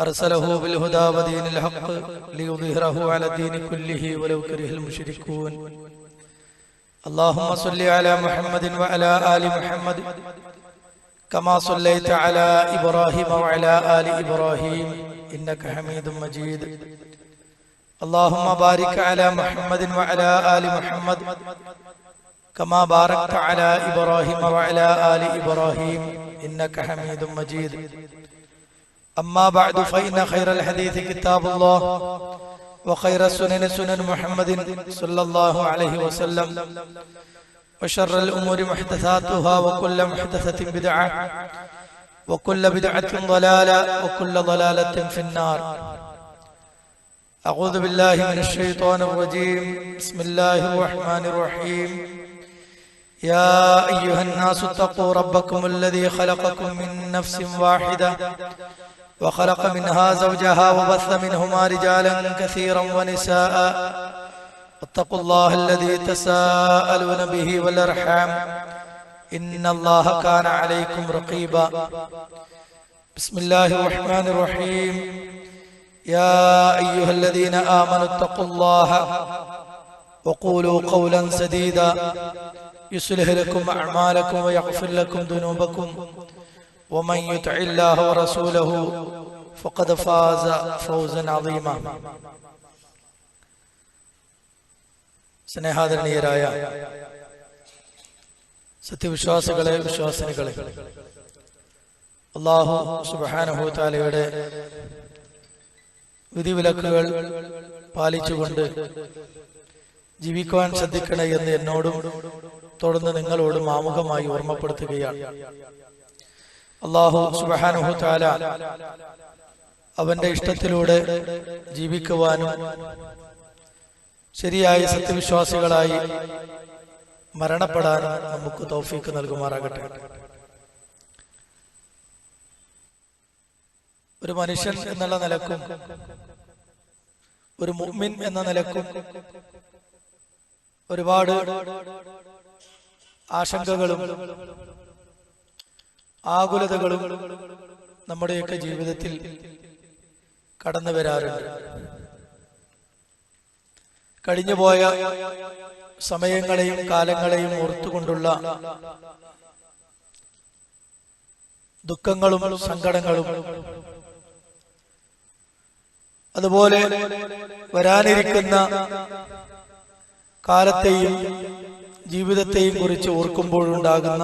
أرسله بالهدى ودين الحق ليظهره على الدين كله ولو كره المشركون اللهم صل على محمد وعلى آل محمد كما صليت على إبراهيم وعلى آل إبراهيم إنك حميد مجيد اللهم بارك على محمد وعلى آل محمد كما باركت على إبراهيم وعلى آل إبراهيم إنك حميد مجيد أما بعد فإن خير الحديث كتاب الله وخير السنن سنن محمد صلى الله عليه وسلم وشر الأمور محدثاتها وكل محدثة بدعة وكل بدعة ضلالة وكل ضلالة في النار. أعوذ بالله من الشيطان الرجيم. بسم الله الرحمن الرحيم. يا أيها الناس اتقوا ربكم الذي خلقكم من نفس واحدة وخلق منها زوجها وبث منهما رجالا كثيرا ونساء. واتقوا الله الذي تساءلون به والأرحام. إن الله كان عليكم رقيبا. بسم الله الرحمن الرحيم. يا أيها الذين آمنوا اتقوا الله وقولوا قولا سديدا. يصلح لكم أعمالكم ويغفر لكم ذنوبكم. ومن يطع الله ورسوله فقد فاز فوزا عظيما സ്നേഹാദരണീയരായ സത്യവിശ്വാസികളെ വിശ്വാസിനികളെ അള്ളാഹു സുബാനഹു താലയുടെ വിധിവിലക്കുകൾ പാലിച്ചുകൊണ്ട് ജീവിക്കുവാൻ ശ്രദ്ധിക്കണേ എന്ന് എന്നോടും തുടർന്ന് നിങ്ങളോടും ആമുഖമായി ഓർമ്മപ്പെടുത്തുകയാണ് അള്ളാഹു സുബാനുഹു താല അവന്റെ ഇഷ്ടത്തിലൂടെ ജീവിക്കുവാനും ശരിയായ സത്യവിശ്വാസികളായി മരണപ്പെടാനും നമുക്ക് തൗഫീക്ക് നൽകുമാറാകട്ടെ. ഒരു മനുഷ്യൻ എന്നുള്ള നിലക്കും ഒരു മുഅ്മിൻ എന്ന നിലക്കും ഒരുപാട് ആശങ്കകളും ആകുലതകളും നമ്മുടെയൊക്കെ ജീവിതത്തിൽ കടന്നു വരാറുണ്ട്. കഴിഞ്ഞുപോയ സമയങ്ങളെയും കാലങ്ങളെയും ഓർത്തുകൊണ്ടുള്ള ദുഃഖങ്ങളും സങ്കടങ്ങളും അതുപോലെ വരാനിരിക്കുന്ന കാലത്തെയും ജീവിതത്തെയും കുറിച്ച് ഓർക്കുമ്പോഴുണ്ടാകുന്ന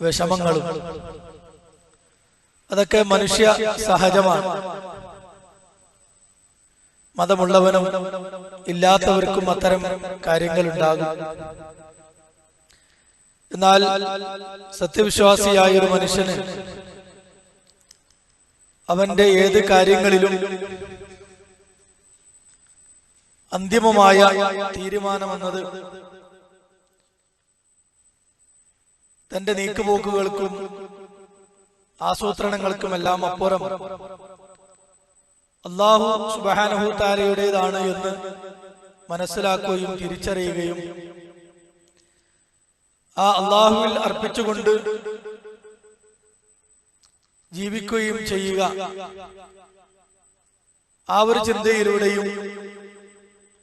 വിഷമങ്ങളും. അതൊക്കെ മനുഷ്യ സഹജമാണ്. മതമുള്ളവനും ഇല്ലാത്തവർക്കും അത്തരം കാര്യങ്ങൾ ഉണ്ടാകും എന്നാൽ സത്യവിശ്വാസിയായ ഒരു മനുഷ്യന് അവന്റെ ഏത് കാര്യങ്ങളിലും അന്തിമമായ തീരുമാനമെന്നത് തന്റെ നീക്കുപോക്കുകൾക്കും ആസൂത്രണങ്ങൾക്കുമെല്ലാം അപ്പുറം. അള്ളാഹു സുബാനഹു താരയുടേതാണ് എന്ന് മനസ്സിലാക്കുകയും തിരിച്ചറിയുകയും ആ അള്ളാഹുവിൽ അർപ്പിച്ചുകൊണ്ട് ജീവിക്കുകയും ചെയ്യുക. ആ ഒരു ചിന്തയിലൂടെയും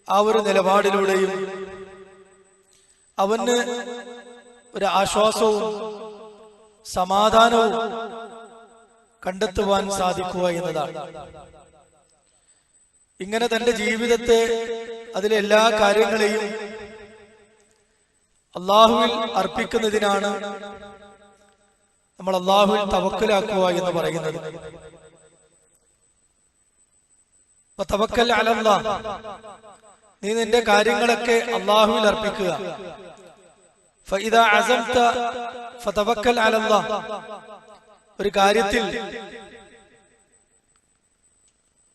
ആ ഒരു നിലപാടിലൂടെയും അവന് ഒരു ആശ്വാസവും സമാധാനവും കണ്ടെത്തുവാൻ സാധിക്കുക എന്നതാണ്. ഇങ്ങനെ തന്റെ ജീവിതത്തെ അതിലെ എല്ലാ കാര്യങ്ങളെയും അള്ളാഹുവിൽ അർപ്പിക്കുന്നതിനാണ് നമ്മൾ അള്ളാഹുവിൽ തവക്കലാക്കുക എന്ന് പറയുന്നത്. തവക്കൽ അലല്ല നീ നിന്റെ കാര്യങ്ങളൊക്കെ അള്ളാഹുവിൽ അർപ്പിക്കുക. ഒരു കാര്യത്തിൽ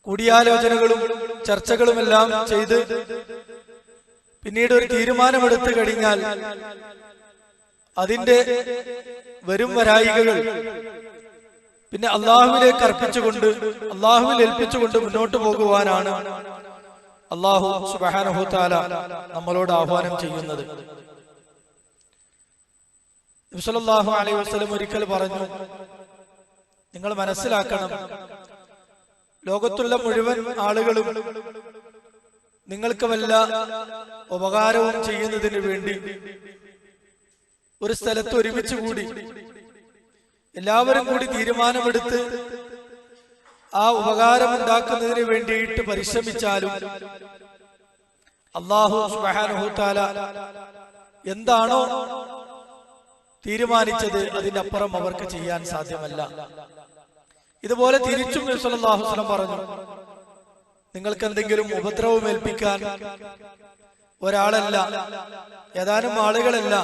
കൂടിയാലോചനകളും ചർച്ചകളുമെല്ലാം ചെയ്ത് പിന്നീട് ഒരു തീരുമാനമെടുത്തു കഴിഞ്ഞാൽ അതിന്റെ വരും വരായികകൾ പിന്നെ അള്ളാഹുവിലേക്ക് അർപ്പിച്ചുകൊണ്ട് അള്ളാഹുവിൽ ഏൽപ്പിച്ചുകൊണ്ട് മുന്നോട്ട് പോകുവാനാണ് അള്ളാഹു സുബാനഹുത്താല നമ്മളോട് ആഹ്വാനം ചെയ്യുന്നത്. നബിസല്ലാഹു അലൈഹി വസ്ലം ഒരിക്കൽ പറഞ്ഞു നിങ്ങൾ മനസ്സിലാക്കണം ലോകത്തുള്ള മുഴുവൻ ആളുകളും നിങ്ങൾക്ക് വല്ല ഉപകാരവും ചെയ്യുന്നതിന് വേണ്ടി ഒരു സ്ഥലത്ത് ഒരുമിച്ച് കൂടി എല്ലാവരും കൂടി തീരുമാനമെടുത്ത് ആ ഉപകാരം ഉണ്ടാക്കുന്നതിന് വേണ്ടിയിട്ട് പരിശ്രമിച്ചാലും അള്ളാഹു എന്താണോ തീരുമാനിച്ചത് അതിനപ്പുറം അവർക്ക് ചെയ്യാൻ സാധ്യമല്ല. ഇതുപോലെ തിരിച്ചും നബിസ്വല്ലാഹുസ്ലം പറഞ്ഞു നിങ്ങൾക്ക് എന്തെങ്കിലും ഉപദ്രവം ഏൽപ്പിക്കാൻ ഒരാളല്ല ഏതാനും ആളുകളല്ല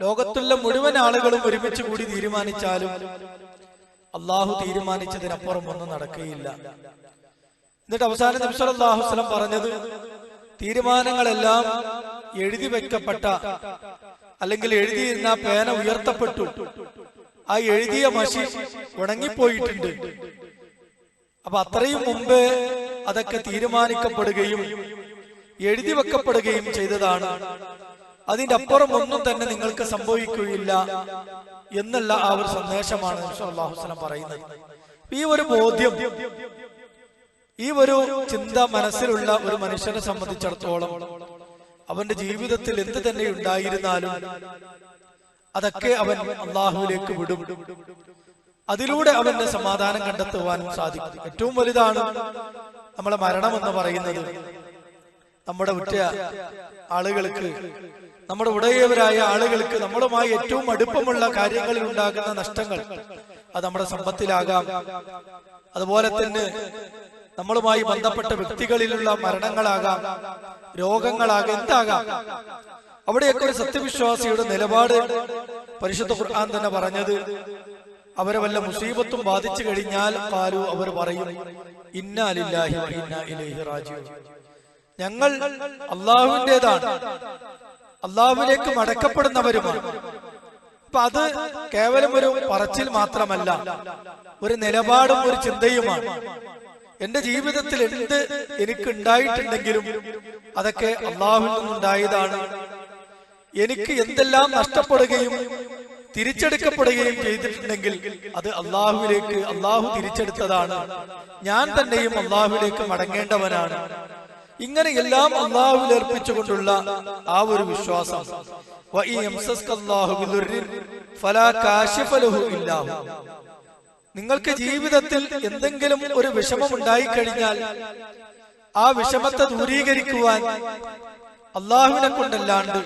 ലോകത്തുള്ള മുഴുവൻ ആളുകളും ഒരുമിച്ച് കൂടി തീരുമാനിച്ചാലും അള്ളാഹു തീരുമാനിച്ചതിനപ്പുറം ഒന്നും നടക്കുകയില്ല. എന്നിട്ട് അവസാനം നബിസ്വല്ലാഹുസ്ലം പറഞ്ഞത് തീരുമാനങ്ങളെല്ലാം എഴുതി വെക്കപ്പെട്ട അല്ലെങ്കിൽ എഴുതിയിരുന്ന പേന ഉയർത്തപ്പെട്ടു. ആ എഴുതിയ മഷി ഉണങ്ങിപ്പോയിട്ടുണ്ട്. അപ്പൊ അത്രയും മുമ്പ് അതൊക്കെ തീരുമാനിക്കപ്പെടുകയും എഴുതി വെക്കപ്പെടുകയും ചെയ്തതാണ്. അതിന്റെ അപ്പുറം ഒന്നും തന്നെ നിങ്ങൾക്ക് സംഭവിക്കുകയില്ല എന്നുള്ള ആ ഒരു സന്ദേശമാണ് അള്ളാഹുസ്ലം പറയുന്നത്. ഈ ഒരു ബോധ്യം ഈ ഒരു ചിന്ത മനസ്സിലുള്ള ഒരു മനുഷ്യനെ സംബന്ധിച്ചിടത്തോളം അവന്റെ ജീവിതത്തിൽ എന്ത് തന്നെ ഉണ്ടായിരുന്നാലും അതൊക്കെ അവൻ അള്ളാഹുവിലേക്ക് വിടും. അതിലൂടെ അവന്റെ സമാധാനം കണ്ടെത്തുവാനും സാധിക്കും. ഏറ്റവും വലുതാണ് നമ്മളെ മരണം എന്ന് പറയുന്നത്. നമ്മുടെ ഉറ്റ ആളുകൾക്ക് നമ്മുടെ ഉടയവരായ ആളുകൾക്ക് നമ്മളുമായി ഏറ്റവും അടുപ്പമുള്ള കാര്യങ്ങളിൽ ഉണ്ടാകുന്ന നഷ്ടങ്ങൾ അത് നമ്മുടെ സമ്പത്തിലാകാം. അതുപോലെ തന്നെ നമ്മളുമായി ബന്ധപ്പെട്ട വ്യക്തികളിലുള്ള മരണങ്ങളാകാം രോഗങ്ങളാകാം എന്താകാം? അവിടെയൊക്കെ ഒരു സത്യവിശ്വാസിയുടെ നിലപാട് പരിശുദ്ധ ഖുർആൻ തന്നെ പറഞ്ഞത് അവരെ വല്ല മുസീബത്തും ബാധിച്ചു കഴിഞ്ഞാൽ കാലു അവർ പറയും ഇന്നാലില്ലാഹി ഇലൈഹി ഞങ്ങൾ അള്ളാഹുവിന്റെതാണ് അള്ളാഹുവിലേക്ക് മടക്കപ്പെടുന്നവരുമാണ്. അപ്പൊ അത് കേവലം ഒരു പറച്ചിൽ മാത്രമല്ല ഒരു നിലപാടും ഒരു ചിന്തയുമാണ്. എന്റെ ജീവിതത്തിൽ എന്ത് എനിക്ക് ഉണ്ടായിട്ടുണ്ടെങ്കിലും അതൊക്കെ അള്ളാഹുവിൽ നിന്നുണ്ടായതാണ്. എനിക്ക് എന്തെല്ലാം നഷ്ടപ്പെടുകയും തിരിച്ചെടുക്കപ്പെടുകയും ചെയ്തിട്ടുണ്ടെങ്കിൽ അത് അള്ളാഹുവിലേക്ക് അള്ളാഹു തിരിച്ചെടുത്തതാണ്. ഞാൻ തന്നെയും അള്ളാഹുവിലേക്ക് മടങ്ങേണ്ടവനാണ്. ഇങ്ങനെ എല്ലാം അള്ളാഹുവിൽ ഏർപ്പിച്ചുകൊണ്ടുള്ള ആ ഒരു വിശ്വാസം. ഫലാ കാശിഫലഹു ഇല്ലാഹു. നിങ്ങൾക്ക് ജീവിതത്തിൽ എന്തെങ്കിലും ഒരു വിഷമം ഉണ്ടായിക്കഴിഞ്ഞാൽ ആ വിഷമത്തെ ദൂരീകരിക്കുവാൻ അള്ളാഹുവിനെ കൊണ്ടല്ലാണ്ട്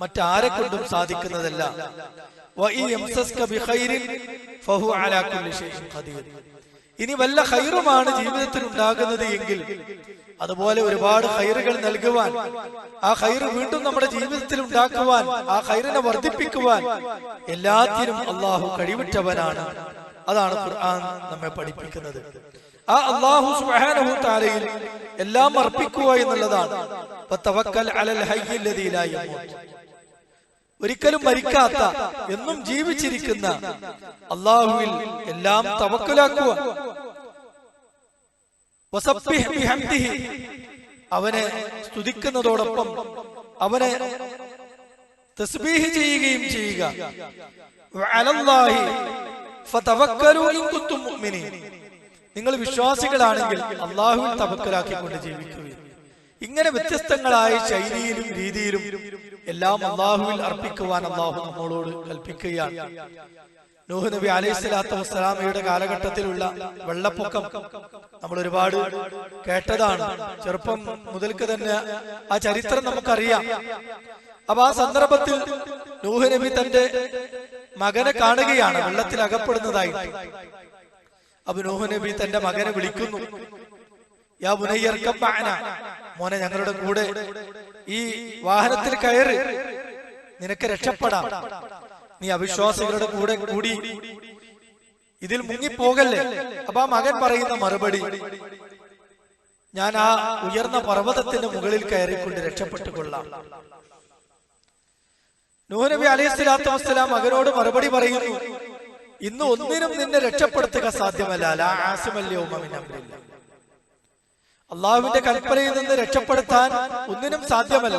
മറ്റാരെ കൊണ്ടും സാധിക്കുന്നതല്ല. ഇനി വല്ല ഹൈറുമാണ് ജീവിതത്തിൽ ഉണ്ടാകുന്നത് എങ്കിൽ അതുപോലെ ഒരുപാട് ഹൈറുകൾ നൽകുവാൻ ആ ഹൈറ് വീണ്ടും നമ്മുടെ ജീവിതത്തിൽ ഉണ്ടാക്കുവാൻ ആ ഹൈറിനെ വർദ്ധിപ്പിക്കുവാൻ എല്ലാത്തിനും അള്ളാഹു കഴിവിട്ടവനാണ് അതാണ് ഖുർആൻ നമ്മെ പഠിപ്പിക്കുന്നത്. ആ അള്ളാഹു സുബ്ഹാനഹു തആലയിൽ എല്ലാം അർപ്പിക്കുക എന്നുള്ളതാണ്. ഫതവക്കൽ അലൽ ഹയ്യിൽ ലദീ ലാ യമൂത്ത്. ഒരിക്കലും മരിക്കാത്ത എന്നും ജീവിച്ചിരിക്കുന്ന അള്ളാഹുവിൽ എല്ലാം തവക്കലാക്കുക. അവനെ സ്തുതിക്കുന്നതോടൊപ്പം അവനെ തസ്ബീഹ് ചെയ്യുകയും ചെയ്യുക. നിങ്ങൾ വിശ്വാസികളാണെങ്കിൽ അള്ളാഹുവിൽ തവക്കലാക്കിക്കൊണ്ട് ജീവിക്കുകയും ഇങ്ങനെ വ്യത്യസ്തങ്ങളായ ശൈലിയിലും രീതിയിലും എല്ലാം അള്ളാഹുവിൽ അർപ്പിക്കുവാൻ അള്ളാഹു നമ്മളോട് കൽപ്പിക്കുകയാണ്. നൂഹ് നബി അലൈഹി വസ്സലാമയുടെ കാലഘട്ടത്തിലുള്ള വെള്ളപ്പൊക്കം നമ്മൾ ഒരുപാട് കേട്ടതാണ്. ചെറുപ്പം മുതൽക്ക് തന്നെ ആ ചരിത്രം നമുക്കറിയാം. അപ്പൊ ആ സന്ദർഭത്തിൽ നൂഹ് നബി തന്റെ മകനെ കാണുകയാണ് വെള്ളത്തിൽ അകപ്പെടുന്നതായിട്ട് അപ്പൊ നൂഹ് നബി തന്റെ മകനെ വിളിക്കുന്നു. യാ. മോനെ ഞങ്ങളുടെ കൂടെ ഈ വാഹനത്തിൽ കയറി. നിനക്ക് രക്ഷപ്പെടാം. നീ അവിശ്വാസികളുടെ കൂടെ കൂടി. ഇതിൽ മുങ്ങിപ്പോകല്ലേ? അപ്പൊ ആ മകൻ പറയുന്ന മറുപടി ഞാൻ ആ ഉയർന്ന പർവതത്തിന്റെ മുകളിൽ കയറിക്കൊണ്ട് രക്ഷപ്പെട്ടു കൊള്ളാം നൂഹ് അലൈഹി സ്വലാത്തു വസ്സലാം മകനോട് മറുപടി പറയുന്നു ഇന്ന് ഒന്നിനും നിന്നെ രക്ഷപ്പെടുത്തുക സാധ്യമല്ല. അള്ളാഹുവിന്റെ കൽപ്പനയിൽ നിന്ന് രക്ഷപ്പെടുത്താൻ ഒന്നിനും സാധ്യമല്ല.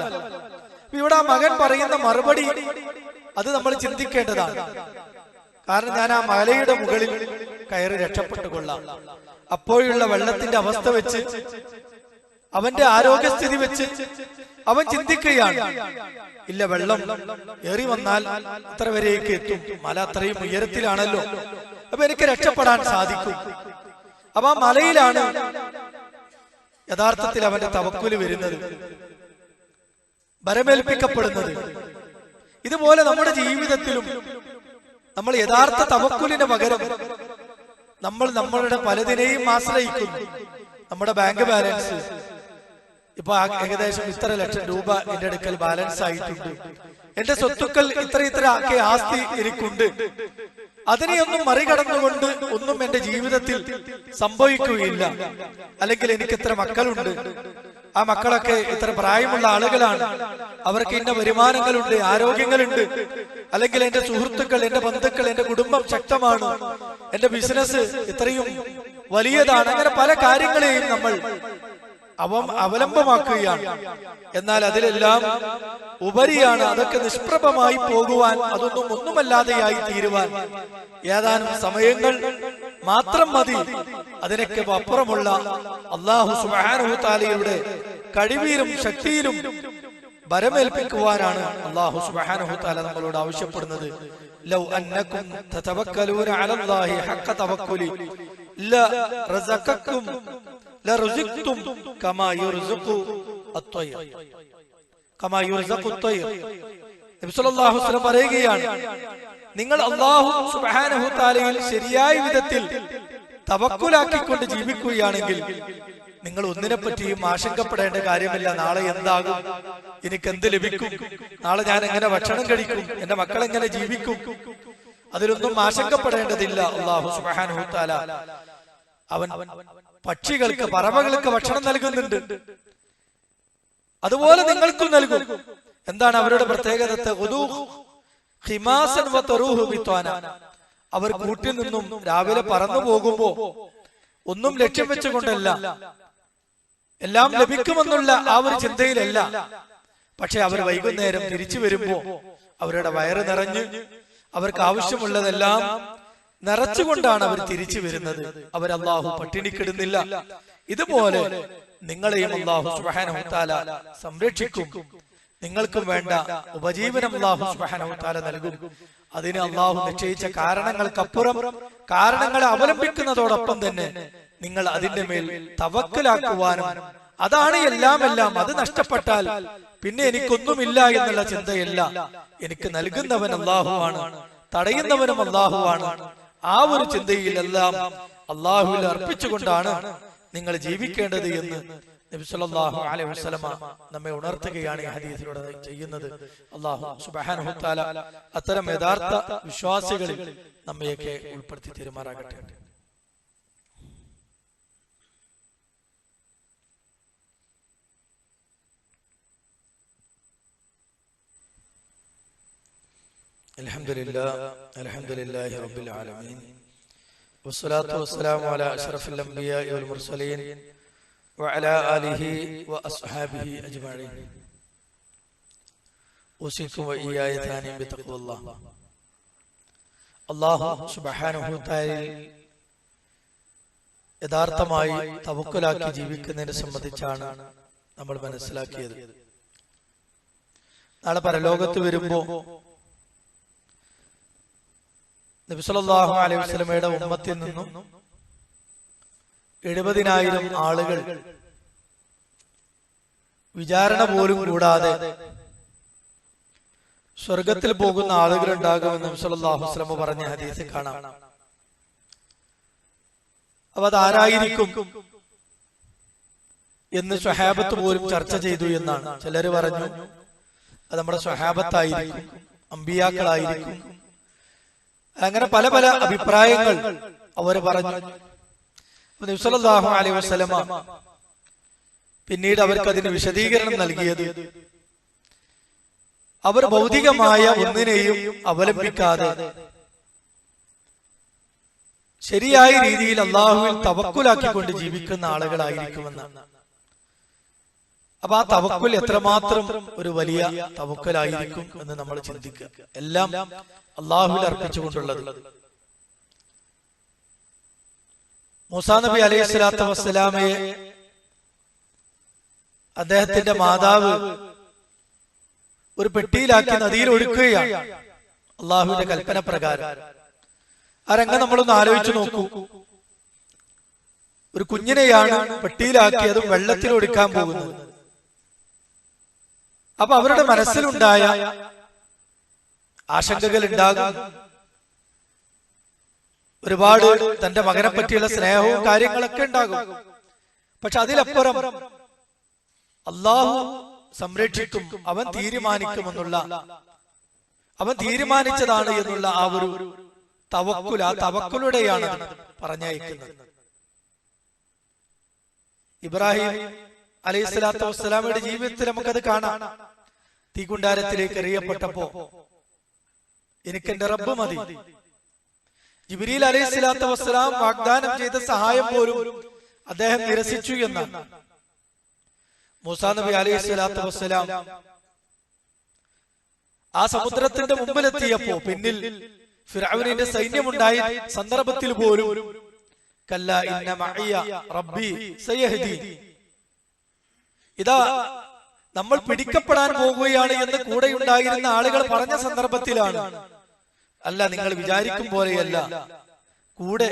ഇവിടെ ആ മകൻ പറയുന്ന മറുപടി അത് നമ്മൾ ചിന്തിക്കേണ്ടതാണ്. കാരണം ഞാൻ ആ മലയുടെ മുകളിൽ കയറി രക്ഷപ്പെട്ടുകൊള്ളാം. അപ്പോഴുള്ള വെള്ളത്തിന്റെ അവസ്ഥ വെച്ച് അവന്റെ ആരോഗ്യസ്ഥിതി വെച്ച് അവൻ ചിന്തിക്കുകയാണ്. ഇല്ല വെള്ളം ഏറി വന്നാൽ അത്ര വരെയൊക്കെ എത്തും. മല അത്രയും ഉയരത്തിലാണല്ലോ. അപ്പൊ എനിക്ക് രക്ഷപ്പെടാൻ സാധിക്കും. അപ്പൊ ആ മലയിലാണ് യഥാർത്ഥത്തിൽ അവന്റെ തവക്കുൽ വരുന്നത്. വരമേൽപ്പിക്കപ്പെടുന്നത് ഇതുപോലെ നമ്മുടെ ജീവിതത്തിലും നമ്മൾ യഥാർത്ഥ തവക്കുലിന് പകരം നമ്മൾ നമ്മളുടെ പലതിനെയും ആശ്രയിക്കുന്നു. നമ്മുടെ ബാങ്ക് ബാലൻസ് ഇപ്പൊ ഏകദേശം ഇത്ര ലക്ഷം രൂപ എന്റെ അടുക്കൽ ബാലൻസ് ആയിട്ടുണ്ട്. എന്റെ സ്വത്തുക്കൾ ഇത്ര ഇത്ര ഒക്കെ ആസ്തി എനിക്കുണ്ട്. അതിനെയൊന്നും മറികടന്നുകൊണ്ട് ഒന്നും എന്റെ ജീവിതത്തിൽ സംഭവിക്കുകയില്ല. അല്ലെങ്കിൽ എനിക്ക് ഇത്ര മക്കളുണ്ട്. ആ മക്കളൊക്കെ ഇത്ര പ്രായമുള്ള ആളുകളാണ്. അവർക്ക് ഇന്ന വരുമാനങ്ങളുണ്ട് ആരോഗ്യങ്ങളുണ്ട്. അല്ലെങ്കിൽ എന്റെ സുഹൃത്തുക്കൾ എന്റെ ബന്ധുക്കൾ എന്റെ കുടുംബം ശക്തമാണ്. എന്റെ ബിസിനസ് ഇത്രയും വലിയതാണ്. അങ്ങനെ പല കാര്യങ്ങളെയും നമ്മൾ അവ അവലംബമാക്കുകയാണ്. എന്നാൽ അതിലെല്ലാം ഉപരിയാണ് അതൊക്കെ നിഷ്പ്രഭമായി പോകുവാൻ അതൊന്നും ഒന്നുമല്ലാതെയായി തീരുവാൻ. ഏതാനും സമയങ്ങൾ മാത്രം മതി. അതിനൊക്കെ അപ്പുറമുള്ള അള്ളാഹു സുബ്ഹാനഹു താലയുടെ കഴിവിലും ശക്തിയിലും ബരമേൽപ്പിക്കുവാനാണ് അള്ളാഹു സുബ്ഹാനഹു താല നമ്മളോട് ആവശ്യപ്പെടുന്നത്. ലൗ അന്നക്കും തതവക്കലൂന അലല്ലാഹി ഹഖ തവക്കുലി. ലറസഖക്കും ലറുസിഖ്തും കമാ യുർസുഖു അത്വയ്ർ കമാ യുർസഖു അത്വയ്ർ നബി സല്ലല്ലാഹു അലൈഹി പറയുകയാണ് നിങ്ങൾ അല്ലാഹു സുബ്ഹാനഹു തആലയിൽ ശരിയായ വിധത്തിൽ തവക്കുലാക്കിക്കൊണ്ട് ജീവിക്കുകയാണെങ്കിൽ നിങ്ങൾ ഒന്നിനെ പറ്റിയും ആശങ്കപ്പെടേണ്ട കാര്യമില്ല. നാളെ എന്താകും? എനിക്ക് എന്ത് ലഭിക്കും? നാളെ ഞാൻ എങ്ങനെ ഭക്ഷണം കഴിക്കും? എന്റെ മക്കൾ എങ്ങനെ ജീവിക്കും? അതിലൊന്നും ആശങ്കപ്പെടേണ്ടതില്ല അള്ളാഹു സുബ്ഹാനഹു തആല അവൻ പക്ഷികൾക്ക് പറവകൾക്ക് ഭക്ഷണം നൽകുന്നുണ്ട്. അതുപോലെ നിങ്ങൾക്കും നൽകും. എന്താണ് അവരുടെ പ്രത്യേകത. അവർ കൂട്ടിൽ നിന്നും രാവിലെ പറന്നു പോകുമ്പോ ഒന്നും ലക്ഷ്യം വെച്ചുകൊണ്ടല്ല. എല്ലാം ലഭിക്കുമെന്നുള്ള ആ ഒരു ചിന്തയിലല്ല. പക്ഷെ അവർ വൈകുന്നേരം തിരിച്ചു വരുമ്പോ അവരുടെ വയറ് നിറഞ്ഞ് അവർക്ക് ആവശ്യമുള്ളതെല്ലാം നിറച്ചുകൊണ്ടാണ് അവർ തിരിച്ചു വരുന്നത്. അവർ അള്ളാഹു പട്ടിണിക്കിടുന്നില്ല. ഇതുപോലെ നിങ്ങളെയും അള്ളാഹു സുബ്ഹാനഹു തആല സംരക്ഷിക്കും. നിങ്ങൾക്കും വേണ്ട ഉപജീവനം അള്ളാഹു സുബ്ഹാനഹു തആല നൽകും. അതിന് അള്ളാഹു നിശ്ചയിച്ച കാരണങ്ങൾക്കപ്പുറം കാരണങ്ങളെ അവലംബിക്കുന്നതോടൊപ്പം തന്നെ നിങ്ങൾ അതിന്റെ മേൽ തവക്കലാക്കുവാനും അതാണ് എല്ലാം എല്ലാം അത് നഷ്ടപ്പെട്ടാൽ പിന്നെ എനിക്കൊന്നുമില്ല എന്നുള്ള ചിന്തയല്ല. എനിക്ക് നൽകുന്നവൻ അള്ളാഹുവാണ് തടയുന്നവനും അള്ളാഹുവാണ് ആ ഒരു ചിന്തയിലെല്ലാം അള്ളാഹുവിൽ അർപ്പിച്ചുകൊണ്ടാണ് നിങ്ങൾ ജീവിക്കേണ്ടത് എന്ന് നബി സല്ലല്ലാഹു അലൈഹി വസല്ലമ നമ്മെ ഉണർത്തുകയാണ് ഈ ഹദീസിലൂടെ ചെയ്യുന്നത്. അള്ളാഹു സുബ്ഹാനഹു തആല അത്തരം യഥാർത്ഥ വിശ്വാസികളിൽ നമ്മയൊക്കെ ഉൾപ്പെടുത്തി തീരുമാറാകട്ടെ. الحمد لله الحمد لله رب العالمين والصلاة والسلام على أشرف الأنبياء والمرسلين وعلى آله وأصحابه أجمعين أوصيكم وإياي ثانيا بتقوى الله അള്ളാഹു സുബഹാനുഭൂത്തായി യഥാർത്ഥമായി തവക്കുലാക്കി ജീവിക്കുന്നതിനെ സംബന്ധിച്ചാണ് നമ്മൾ മനസ്സിലാക്കിയത് നാളെ പരലോകത്ത് വരുമ്പോ നബിസലാഹു അലൈഹി വസ്ലമയുടെ ഉമ്മത്തിൽ നിന്നും എഴുപതിനായിരം ആളുകൾ വിചാരണ പോലും കൂടാതെ സ്വർഗത്തിൽ പോകുന്ന ആളുകൾ ഉണ്ടാകുമെന്ന് നബിസലാഹു വസ്ലമ പറഞ്ഞ ഹദീസ് കാണാം. അപ്പൊ അതാരായിരിക്കും എന്ന് സ്വഹാബത്ത് പോലും ചർച്ച ചെയ്തു എന്നാണ്. ചിലർ പറഞ്ഞു അത് നമ്മുടെ സ്വഹാബത്തായിരിക്കും അമ്പിയാക്കളായിരിക്കും. അങ്ങനെ പല പല അഭിപ്രായങ്ങൾ അവർ പറഞ്ഞു. നബ്സലാഹു അലൈഹി വസ്ലമ പിന്നീട് അവർക്ക് അതിന് വിശദീകരണം നൽകിയത്. അവർ ഭൗതികമായ ഒന്നിനെയും അവലംബിക്കാതെ ശരിയായ രീതിയിൽ അള്ളാഹുവിൽ തവക്കുലാക്കിക്കൊണ്ട് ജീവിക്കുന്ന ആളുകളായിരിക്കുമെന്നാണ് അപ്പൊ ആ തവക്കുൽ എത്രമാത്രം ഒരു വലിയ തവക്കലായിരിക്കും എന്ന് നമ്മൾ ചിന്തിക്കുക. എല്ലാം അള്ളാഹുവിൽ അർപ്പിച്ചുകൊണ്ടുള്ളത്. മൂസാ നബി അലൈഹി സ്വലാത്തു വസ്സലാമയെ അദ്ദേഹത്തിന്റെ മാതാവ് ഒരു പെട്ടിയിലാക്കി നദിയിൽ ഒഴുക്കുകയാണ്. അള്ളാഹുവിന്റെ കൽപ്പന പ്രകാരം. ആ രംഗം നമ്മളൊന്ന് ആലോചിച്ചു നോക്കൂ. ഒരു കുഞ്ഞിനെയാണ് പെട്ടിയിലാക്കിയതും വെള്ളത്തിൽ ഒഴുക്കാൻ പോകുന്നത്. അപ്പൊ അവരുടെ മനസ്സിലുണ്ടായ ആശങ്കകൾ ഉണ്ടാകും. ഒരുപാട് തന്റെ മകനെ പറ്റിയുള്ള സ്നേഹവും കാര്യങ്ങളൊക്കെ ഉണ്ടാകും. പക്ഷെ അതിലപ്പുറം അള്ളാഹു സംരക്ഷിക്കും അവൻ തീരുമാനിക്കുമെന്നുള്ള അവൻ തീരുമാനിച്ചതാണ് എന്നുള്ള ആ ഒരു തവക്കുൽ ആ തവക്കുലുടെയാണ് പറഞ്ഞയക്കുന്നത്. ഇബ്രാഹിം അലൈഹി സ്വലാത്തു വസ്സലാമയുടെ ജീവിതത്തിൽ നമുക്കത് കാണാം. തീകുണ്ടാരത്തിലേക്ക് എറിയപ്പെട്ടപ്പോ എനിക്ക് എന്റെ റബ്ബ് മതി. ജിബിരിൽ അലൈഹി സ്വലാത്തു വസ്സലാം വാഗ്ദാനം ചെയ്ത സഹായം പോലും അദ്ദേഹം നിരസിച്ചു എന്ന് മൂസാ നബി അലൈഹി സ്വലാത്തു വസ്സലാം ആ സമുദ്രത്തിന്റെ മുമ്പിലെത്തിയപ്പോ പിന്നിൽ ഫിറൌനിന്റെ സൈന്യമുണ്ടായ സന്ദർഭത്തിൽ പോലും കല്ല ഇന്ന റബ്ബി സയഹ്ദി ഇതാ നമ്മൾ പിടിക്കപ്പെടാൻ പോകുകയാണ് എന്ന് കൂടെ ഉണ്ടായിരുന്ന ആളുകൾ പറഞ്ഞ സന്ദർഭത്തിലാണ്. അല്ല നിങ്ങൾ വിചാരിക്കും പോലെയല്ല. കൂടെ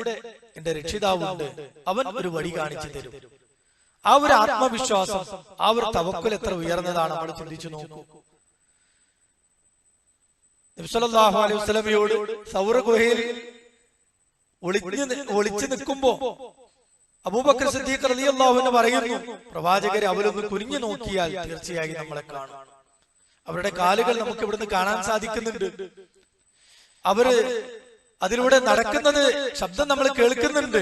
എന്റെ രക്ഷിതാവുണ്ട്. അവൻ ഒരു വഴി കാണിച്ചു തരും. ആ ഒരു ആത്മവിശ്വാസം ആ ഒരു തവക്കുൽ എത്ര ഉയർന്നതാണ് നമ്മൾ ചിന്തിച്ചു നോക്കൂ. അലൈഹി വസ്ലമയോട് സൗര ഗുഹയിൽ ഒളിഞ്ഞു ഒളിച്ചു നിൽക്കുമ്പോ അബൂബക്കർ സിദ്ദീഖ് റളിയല്ലാഹു അൻഹു പറയുന്നു പ്രവാചകരെ അവരൊന്ന് കുനിഞ്ഞു നോക്കിയാൽ തീർച്ചയായും നമ്മളെ കാണും. അവരുടെ കാലുകൾ നമുക്ക് ഇവിടുന്ന് കാണാൻ സാധിക്കുന്നുണ്ട്. അവർ അതിലൂടെ നടക്കുന്നത് ശബ്ദം നമ്മൾ കേൾക്കുന്നുണ്ട്.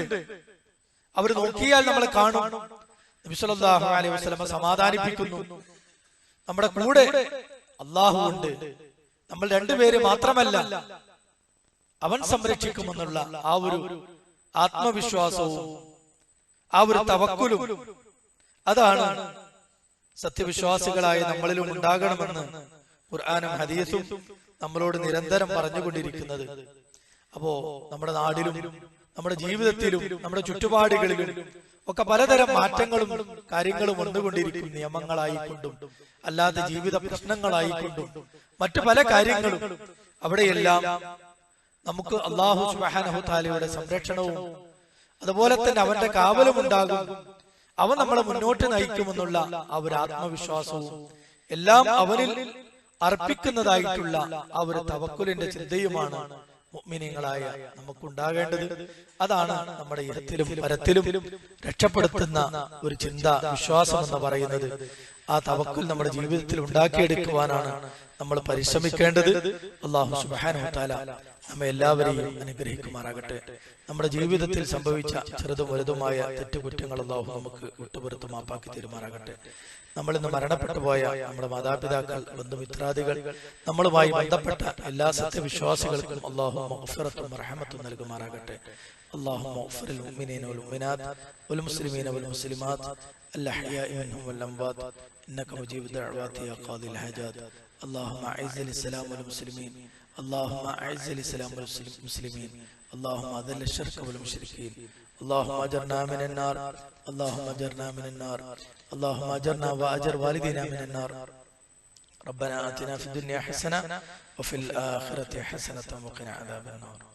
അവർ നോക്കിയാൽ നമ്മളെ കാണും. അലൈഹി വസല്ലമ സമാധാനിപ്പിക്കുന്നു. നമ്മുടെ കൂടെ അള്ളാഹു ഉണ്ട്. നമ്മൾ രണ്ടുപേര് മാത്രമല്ല അവൻ സംരക്ഷിക്കുമെന്നുള്ള ആ ഒരു ആത്മവിശ്വാസവും ആ ഒരു തവക്കുലും അതാണ് സത്യവിശ്വാസികളായ നമ്മളിലും ഉണ്ടാകണമെന്ന് ഖുർആാനും ഹദീസും നമ്മളോട് നിരന്തരം പറഞ്ഞുകൊണ്ടിരിക്കുന്നത്. അപ്പോ നമ്മുടെ നാടിലും നമ്മുടെ ജീവിതത്തിലും നമ്മുടെ ചുറ്റുപാടുകളിലും ഒക്കെ പലതരം മാറ്റങ്ങളും കാര്യങ്ങളും വന്നുകൊണ്ടിരിക്കും നിയമങ്ങളായിക്കൊണ്ടും. അല്ലാതെ ജീവിത പ്രശ്നങ്ങളായിക്കൊണ്ടും. മറ്റു പല കാര്യങ്ങളും അവിടെയെല്ലാം നമുക്ക് അള്ളാഹു സുബാനഹു താലയുടെ സംരക്ഷണവും അതുപോലെ തന്നെ അവന്റെ കാവലും ഉണ്ടാകും. അവൻ നമ്മളെ മുന്നോട്ട് നയിക്കുമെന്നുള്ള ആ ഒരു ആത്മവിശ്വാസവും. എല്ലാം അവനിൽ അർപ്പിക്കുന്നതായിട്ടുള്ള ആ ഒരു തവക്കുലിന്റെ ചിന്തയുമാണ് മുഅ്മിനീങ്ങളായ നമുക്കുണ്ടാകേണ്ടത്. അതാണ് നമ്മുടെ ഇഹത്തിലും പരത്തിലും രക്ഷപ്പെടുത്തുന്ന ഒരു ചിന്ത വിശ്വാസം എന്ന് പറയുന്നത് ആ തവക്കുൽ നമ്മുടെ ജീവിതത്തിൽ ഉണ്ടാക്കിയെടുക്കുവാനാണ് നമ്മൾ പരിശ്രമിക്കേണ്ടത്. അള്ളാഹു തആല നമ്മെ എല്ലാവരെയും അനുഗ്രഹിക്കുമാറാകട്ടെ നമ്മുടെ ജീവിതത്തിൽ സംഭവിച്ച ചെറുതും വലുതുമായ തെറ്റുകുറ്റങ്ങൾ അള്ളാഹു നമുക്ക് വിട്ടുപുറത്ത് മാപ്പാക്കി തീരുമാറാകട്ടെ നമ്മൾ ഇന്ന് മരണപ്പെട്ടു പോയ നമ്മുടെ മാതാപിതാക്കൾ ബന്ധുമിത്രാദികൾ നമ്മളുമായി ബന്ധപ്പെട്ട എല്ലാ സത്യവിശ്വാസികൾക്കും അള്ളാഹു മഗ്ഫിറത്തും റഹമത്തും നൽകുമാറാകട്ടെ اللهم اغفر للمؤمنين والمؤمنات والمسلمين والمسلمات الأحياء منهم والأموات إنك مجيب الدعوات يا قاضي الحاجات اللهم أعز الإسلام والمسلمين اللهم أعز الإسلام والمسلمين. اللهم أذل الشرك والمشركين. اللهم أجرنا من النار. اللهم أجرنا من النار. اللهم أجرنا وأجر والدينا من النار. ربنا آتنا في الدنيا حسنة وفي الآخرة حسنة وقنا عذاب النار.